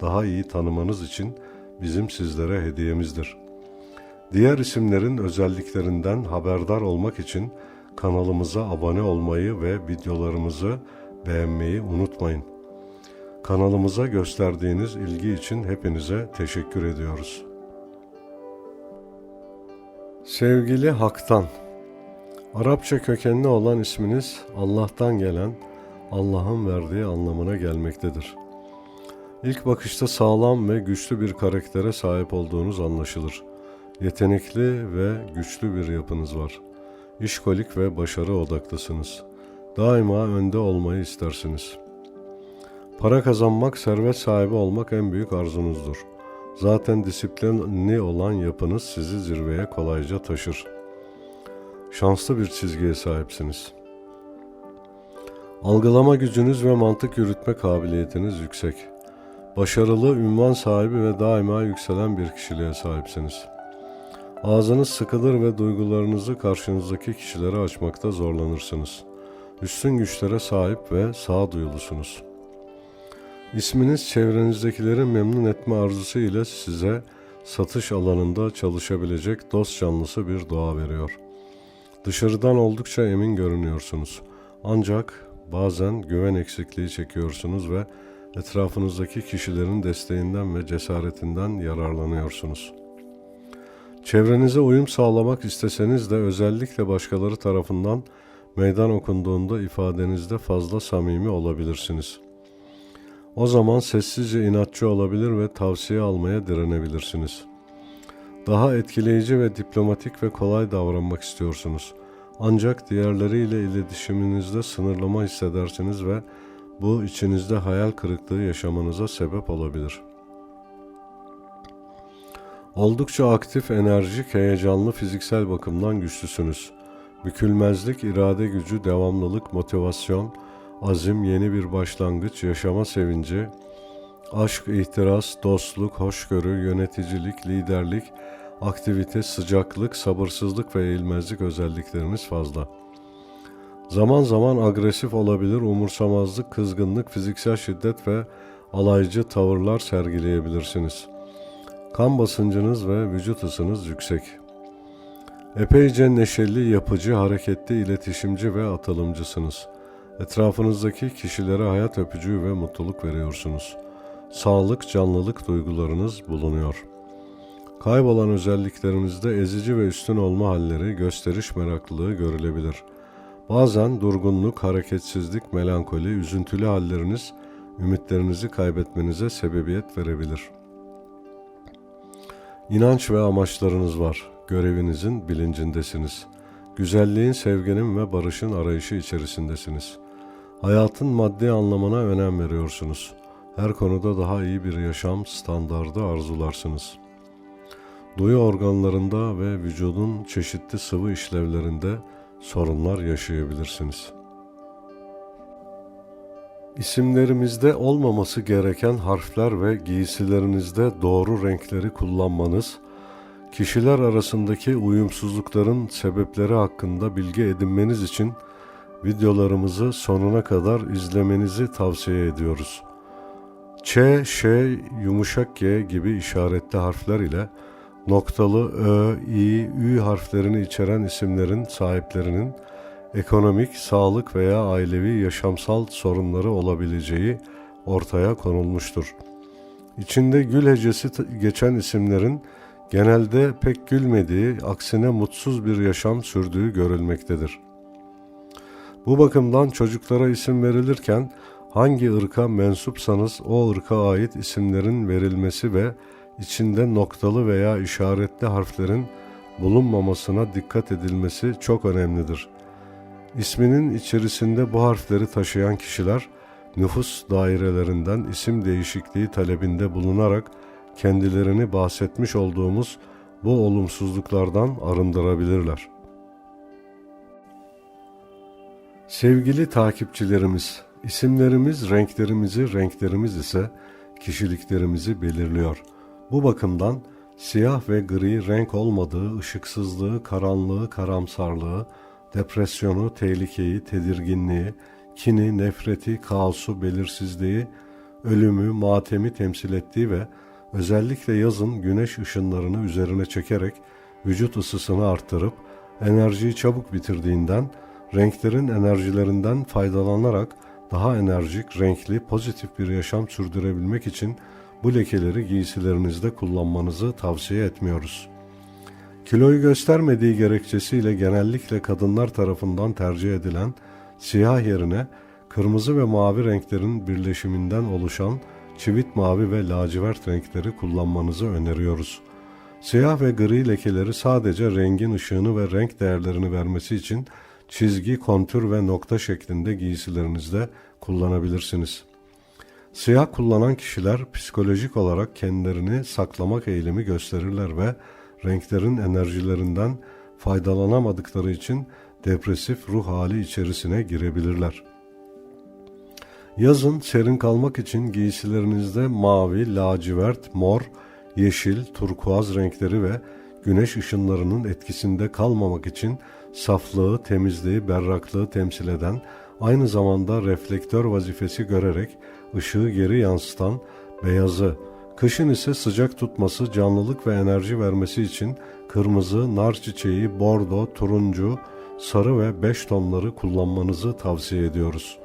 daha iyi tanımanız için bizim sizlere hediyemizdir. Diğer isimlerin özelliklerinden haberdar olmak için kanalımıza abone olmayı ve videolarımızı beğenmeyi unutmayın. Kanalımıza gösterdiğiniz ilgi için hepinize teşekkür ediyoruz. Sevgili Hak'tan Arapça kökenli olan isminiz Allah'tan gelen, Allah'ın verdiği anlamına gelmektedir. İlk bakışta sağlam ve güçlü bir karaktere sahip olduğunuz anlaşılır. Yetenekli ve güçlü bir yapınız var. İşkolik ve başarı odaklısınız. Daima önde olmayı istersiniz. Para kazanmak, servet sahibi olmak en büyük arzunuzdur. Zaten disiplinli olan yapınız sizi zirveye kolayca taşır. Şanslı bir çizgiye sahipsiniz. Algılama gücünüz ve mantık yürütme kabiliyetiniz yüksek. Başarılı, ünvan sahibi ve daima yükselen bir kişiliğe sahipsiniz. Ağzınız sıkılır ve duygularınızı karşınızdaki kişilere açmakta zorlanırsınız. Üstün güçlere sahip ve sağduyulusunuz. İsminiz çevrenizdekileri memnun etme arzusu ile size satış alanında çalışabilecek dost canlısı bir doğa veriyor. Dışarıdan oldukça emin görünüyorsunuz. Ancak bazen güven eksikliği çekiyorsunuz ve etrafınızdaki kişilerin desteğinden ve cesaretinden yararlanıyorsunuz. Çevrenize uyum sağlamak isteseniz de özellikle başkaları tarafından meydan okunduğunda ifadenizde fazla samimi olabilirsiniz. O zaman sessizce inatçı olabilir ve tavsiye almaya direnebilirsiniz. Daha etkileyici ve diplomatik ve kolay davranmak istiyorsunuz. Ancak diğerleriyle iletişiminizde sınırlama hissedersiniz ve bu içinizde hayal kırıklığı yaşamanıza sebep olabilir. Oldukça aktif, enerjik, heyecanlı fiziksel bakımdan güçlüsünüz. Bükülmezlik, irade gücü, devamlılık, motivasyon, azim, yeni bir başlangıç, yaşama sevinci, aşk, ihtiras, dostluk, hoşgörü, yöneticilik, liderlik, aktivite, sıcaklık, sabırsızlık ve eğilmezlik özellikleriniz fazla. Zaman zaman agresif olabilir, umursamazlık, kızgınlık, fiziksel şiddet ve alaycı tavırlar sergileyebilirsiniz. Kan basıncınız ve vücut ısınız yüksek. Epeyce neşeli, yapıcı, hareketli, iletişimci ve atılımcısınız. Etrafınızdaki kişilere hayat öpücüğü ve mutluluk veriyorsunuz. Sağlık, canlılık duygularınız bulunuyor. Kaybolan özelliklerinizde ezici ve üstün olma halleri, gösteriş meraklılığı görülebilir. Bazen durgunluk, hareketsizlik, melankoli, üzüntülü halleriniz ümitlerinizi kaybetmenize sebebiyet verebilir. İnanç ve amaçlarınız var. Görevinizin bilincindesiniz. Güzelliğin, sevginin ve barışın arayışı içerisindesiniz. Hayatın maddi anlamına önem veriyorsunuz. Her konuda daha iyi bir yaşam standardı arzularsınız. Duyu organlarında ve vücudun çeşitli sıvı işlevlerinde sorunlar yaşayabilirsiniz. İsimlerimizde olmaması gereken harfler ve giysilerinizde doğru renkleri kullanmanız, kişiler arasındaki uyumsuzlukların sebepleri hakkında bilgi edinmeniz için videolarımızı sonuna kadar izlemenizi tavsiye ediyoruz. Ç, Ş, yumuşak G gibi işaretli harfler ile noktalı Ö, İ, Ü harflerini içeren isimlerin sahiplerinin ekonomik, sağlık veya ailevi yaşamsal sorunları olabileceği ortaya konulmuştur. İçinde gül hecesi geçen isimlerin genelde pek gülmediği, aksine mutsuz bir yaşam sürdüğü görülmektedir. Bu bakımdan çocuklara isim verilirken hangi ırka mensupsanız o ırka ait isimlerin verilmesi ve içinde noktalı veya işaretli harflerin bulunmamasına dikkat edilmesi çok önemlidir. İsminin içerisinde bu harfleri taşıyan kişiler nüfus dairelerinden isim değişikliği talebinde bulunarak kendilerini bahsetmiş olduğumuz bu olumsuzluklardan arındırabilirler. Sevgili takipçilerimiz, isimlerimiz renklerimizi, renklerimiz ise kişiliklerimizi belirliyor. Bu bakımdan siyah ve gri renk olmadığı ışıksızlığı, karanlığı, karamsarlığı, depresyonu, tehlikeyi, tedirginliği, kini, nefreti, kaosu, belirsizliği, ölümü, matemi temsil ettiği ve özellikle yazın güneş ışınlarını üzerine çekerek vücut ısısını arttırıp enerjiyi çabuk bitirdiğinden renklerin enerjilerinden faydalanarak daha enerjik, renkli, pozitif bir yaşam sürdürebilmek için bu lekeleri giysilerinizde kullanmanızı tavsiye etmiyoruz. Kiloyu göstermediği gerekçesiyle genellikle kadınlar tarafından tercih edilen siyah yerine kırmızı ve mavi renklerin birleşiminden oluşan çivit mavi ve lacivert renkleri kullanmanızı öneriyoruz. Siyah ve gri lekeleri sadece rengin ışığını ve renk değerlerini vermesi için çizgi, kontür ve nokta şeklinde giysilerinizde kullanabilirsiniz. Siyah kullanan kişiler psikolojik olarak kendilerini saklamak eğilimi gösterirler ve renklerin enerjilerinden faydalanamadıkları için depresif ruh hali içerisine girebilirler. Yazın serin kalmak için giysilerinizde mavi, lacivert, mor, yeşil, turkuaz renkleri ve güneş ışınlarının etkisinde kalmamak için saflığı, temizliği, berraklığı temsil eden, aynı zamanda reflektör vazifesi görerek ışığı geri yansıtan beyazı, kışın ise sıcak tutması, canlılık ve enerji vermesi için kırmızı, nar çiçeği, bordo, turuncu, sarı ve beş tonları kullanmanızı tavsiye ediyoruz.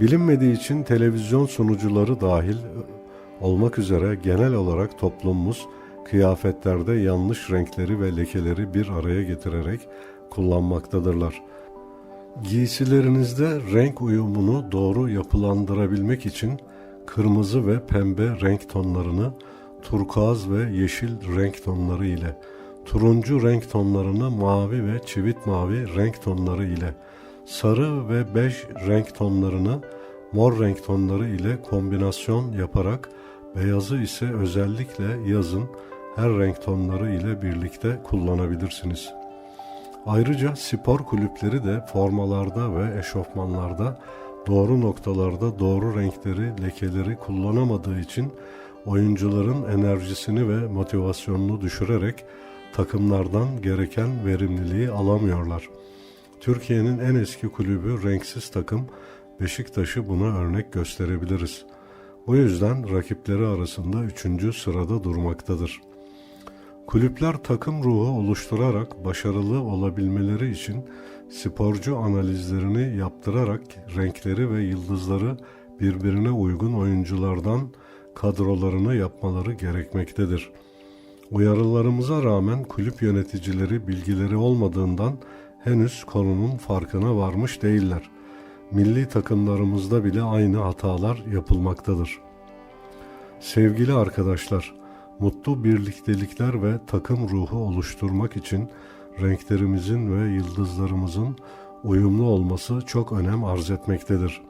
Bilinmediği için televizyon sunucuları dahil olmak üzere genel olarak toplumumuz kıyafetlerde yanlış renkleri ve lekeleri bir araya getirerek kullanmaktadırlar. Giysilerinizde renk uyumunu doğru yapılandırabilmek için kırmızı ve pembe renk tonlarını turkuaz ve yeşil renk tonları ile, turuncu renk tonlarını mavi ve çivit mavi renk tonları ile, sarı ve bej renk tonlarını mor renk tonları ile kombinasyon yaparak beyazı ise özellikle yazın her renk tonları ile birlikte kullanabilirsiniz. Ayrıca spor kulüpleri de formalarda ve eşofmanlarda doğru noktalarda doğru renkleri, lekeleri kullanamadığı için oyuncuların enerjisini ve motivasyonunu düşürerek takımlardan gereken verimliliği alamıyorlar. Türkiye'nin en eski kulübü renksiz takım Beşiktaş'ı buna örnek gösterebiliriz. Bu yüzden rakipleri arasında üçüncü sırada durmaktadır. Kulüpler takım ruhu oluşturarak başarılı olabilmeleri için sporcu analizlerini yaptırarak renkleri ve yıldızları birbirine uygun oyunculardan kadrolarını yapmaları gerekmektedir. Uyarılarımıza rağmen kulüp yöneticileri bilgileri olmadığından henüz konunun farkına varmış değiller. Milli takımlarımızda bile aynı hatalar yapılmaktadır. Sevgili arkadaşlar, mutlu birliktelikler ve takım ruhu oluşturmak için renklerimizin ve yıldızlarımızın uyumlu olması çok önem arz etmektedir.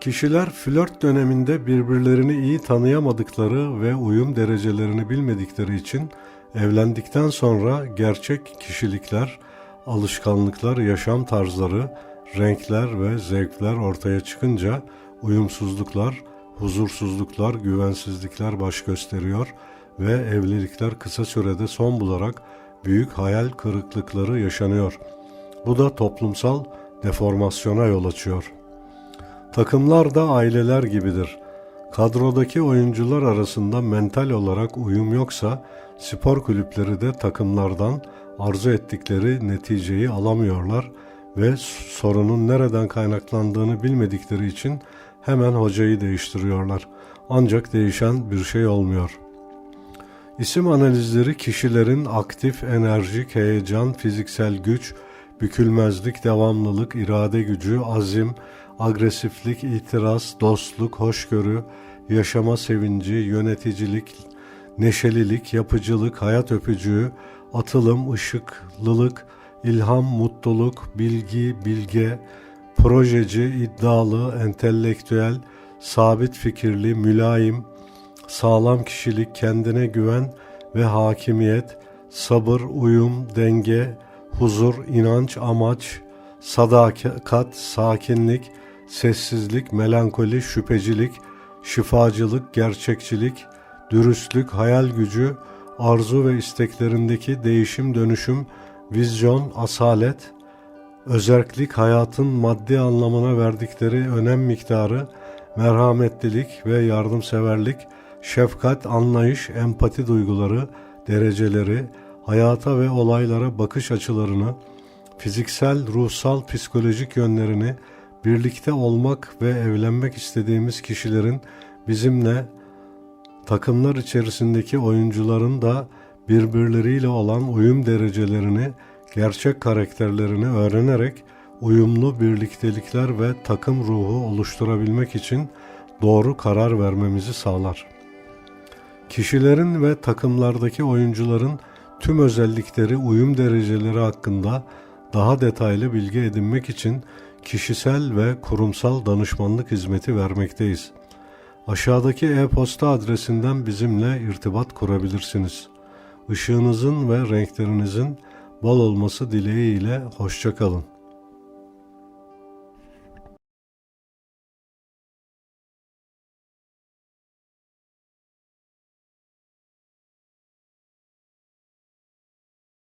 Kişiler flört döneminde birbirlerini iyi tanıyamadıkları ve uyum derecelerini bilmedikleri için evlendikten sonra gerçek kişilikler, alışkanlıklar, yaşam tarzları, renkler ve zevkler ortaya çıkınca uyumsuzluklar, huzursuzluklar, güvensizlikler baş gösteriyor ve evlilikler kısa sürede son bularak büyük hayal kırıklıkları yaşanıyor. Bu da toplumsal deformasyona yol açıyor. Takımlar da aileler gibidir. Kadrodaki oyuncular arasında mental olarak uyum yoksa spor kulüpleri de takımlardan arzu ettikleri neticeyi alamıyorlar ve sorunun nereden kaynaklandığını bilmedikleri için hemen hocayı değiştiriyorlar. Ancak değişen bir şey olmuyor. İsim analizleri kişilerin aktif, enerjik, heyecan, fiziksel güç, bükülmezlik, devamlılık, irade gücü, azim, agresiflik, itiraz, dostluk, hoşgörü, yaşama sevinci, yöneticilik, neşelilik, yapıcılık, hayat öpücüğü, atılım, ışıklılık, ilham, mutluluk, bilgi, bilge, projeci, iddialı, entelektüel, sabit fikirli, mülayim, sağlam kişilik, kendine güven ve hakimiyet, sabır, uyum, denge, huzur, inanç, amaç, sadakat, sakinlik, sessizlik, melankoli, şüphecilik, şifacılık, gerçekçilik, dürüstlük, hayal gücü, arzu ve isteklerindeki değişim dönüşüm, vizyon, asalet, özerklik, hayatın maddi anlamına verdikleri önem miktarı, merhametlilik ve yardımseverlik, şefkat, anlayış, empati duyguları, dereceleri, hayata ve olaylara bakış açılarını, fiziksel, ruhsal, psikolojik yönlerini, birlikte olmak ve evlenmek istediğimiz kişilerin bizimle takımlar içerisindeki oyuncuların da birbirleriyle olan uyum derecelerini, gerçek karakterlerini öğrenerek uyumlu birliktelikler ve takım ruhu oluşturabilmek için doğru karar vermemizi sağlar. Kişilerin ve takımlardaki oyuncuların tüm özellikleri, uyum dereceleri hakkında daha detaylı bilgi edinmek için kişisel ve kurumsal danışmanlık hizmeti vermekteyiz. Aşağıdaki e-posta adresinden bizimle irtibat kurabilirsiniz. Işığınızın ve renklerinizin bol olması dileğiyle hoşçakalın.